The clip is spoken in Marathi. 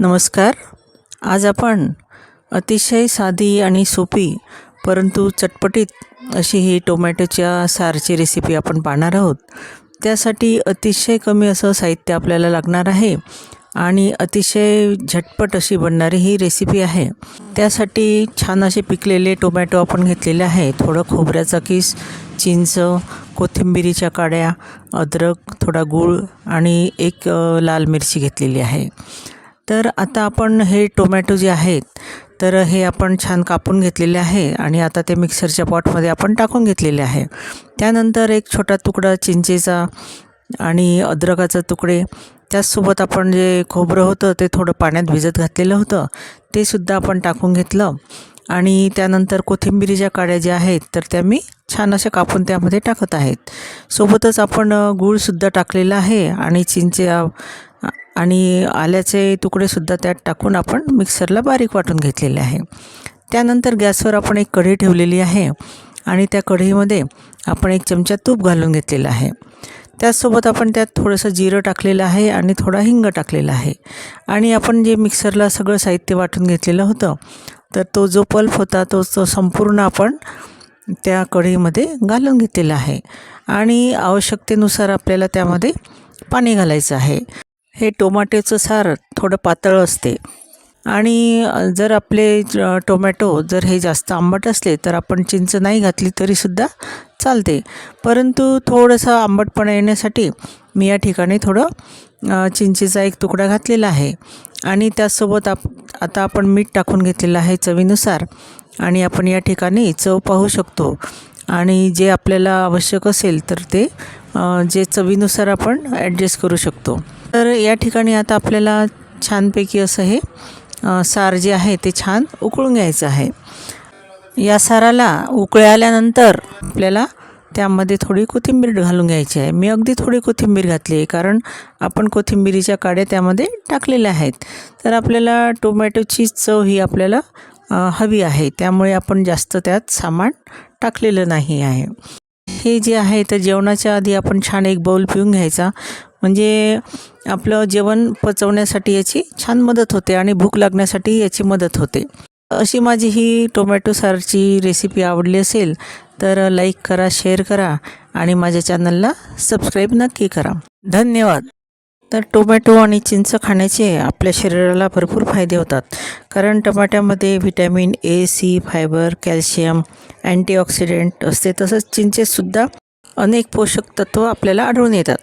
नमस्कार. आज आपण अतिशय साधी आणि सोपी परंतु चटपटीत अशी ही टोमॅटोच्या सारची रेसिपी आपण पाहणार आहोत. त्यासाठी अतिशय कमी असं साहित्य आपल्याला लागणार आहे आणि अतिशय झटपट अशी बनणारी ही रेसिपी आहे. त्यासाठी छान असे पिकलेले टोमॅटो आपण घेतलेले आहे. थोडं खोबऱ्याचा किस चिंच कोथिंबिरीच्या काड्या अद्रक थोडा गूळ आणि एक लाल मिरची घेतलेली आहे. तर आता आपण हे टोमॅटो जे आहेत तर हे आपण छान कापून घेतलेले आहे आणि आता ते मिक्सरच्या पॉटमध्ये आपण टाकून घेतलेले आहे. त्यानंतर एक छोटा तुकडा चिंचेचा आणि अद्रकाचा तुकडे त्याचसोबत आपण जे खोबरं होतं ते थोडं पाण्यात भिजत घातलेलं होतं ते सुद्धा आपण टाकून घेतलं. आणि त्यानंतर कोथिंबिरीच्या काड्या ज्या आहेत तर त्या मी छान अशा कापून त्यामध्ये टाकत आहेत. सोबतच आपण गूळसुद्धा टाकलेला आहे आणि चिंचे आणि आल्याचे तुकडेसुद्धा त्यात टाकून आपण मिक्सरला बारीक वाटून घेतलेले आहे. त्यानंतर गॅसवर आपण एक कढी ठेवलेली आहे आणि त्या कढईमध्ये आपण एक चमचा तूप घालून घेतलेलं आहे. त्याचसोबत आपण त्यात थोडंसं जिरं टाकलेलं आहे आणि थोडा हिंग टाकलेला आहे. आणि आपण जे मिक्सरला सगळं साहित्य वाटून घेतलेलं होतं तर तो जो पल्प होता तो तो संपूर्ण आपण त्या कढईमध्ये घालून घेतलेला आहे. आणि आवश्यकतेनुसार आपल्याला त्यामध्ये पाणी घालायचं आहे. हे टोमॅटोचं सार थोडं पातळ असते. आणि जर आपले टोमॅटो जर हे जास्त आंबट असले तर आपण चिंच नाही घातली तरीसुद्धा चालते. परंतु थोडंसं आंबटपणा येण्यासाठी मी या ठिकाणी थोडं चिंचेचा एक तुकडा घातलेला आहे. आणि त्याचसोबत आप आता आपण मीठ टाकून घेतलेलं आहे चवीनुसार. आणि आपण या ठिकाणी चव पाहू शकतो. आणि जे आपल्याला आवश्यक असेल तर ते जे चवीनुसार आपण ॲडजस्ट करू शकतो. तर या ठिकाणी आता आपल्याला छानपैकी असं हे सार जे आहे ते छान उकळून घ्यायचं आहे. या साराला उकळल्यानंतर आपल्याला त्यामध्ये थोडी कोथिंबीर घालून घ्यायची आहे. मी अगदी थोडी कोथिंबीर घातली आहे कारण आपण कोथिंबीरीच्या काड्या त्यामध्ये टाकलेल्या आहेत. तर आपल्याला टोमॅटोची चव ही आपल्याला हवी आहे. त्यामुळे आपण जास्त त्यात सामान टाकलेलं नाही आहे. हे जे आहे तर जेवणाच्या आधी आपण छान एक बाऊल पिऊन घ्यायचा. म्हणजे आपलं जेवण पचवण्यासाठी याची छान मदत होते आणि भूक लागण्यासाठी याची मदत होते. अशी माझी ही टोमॅटो सारची रेसिपी आवडली असेल तर लाईक करा शेअर करा आणि माझ्या चॅनलला सबस्क्राईब नक्की करा. धन्यवाद. तर टोमॅटो आणि चिंच खाण्याचे आपल्या शरीराला भरपूर फायदे होतात कारण टमाट्यामध्ये vitamin A C fibre calcium antioxidant असते तसंच चिंचेतसुद्धा अनेक पोषक तत्व आपल्याला आढळून येतात.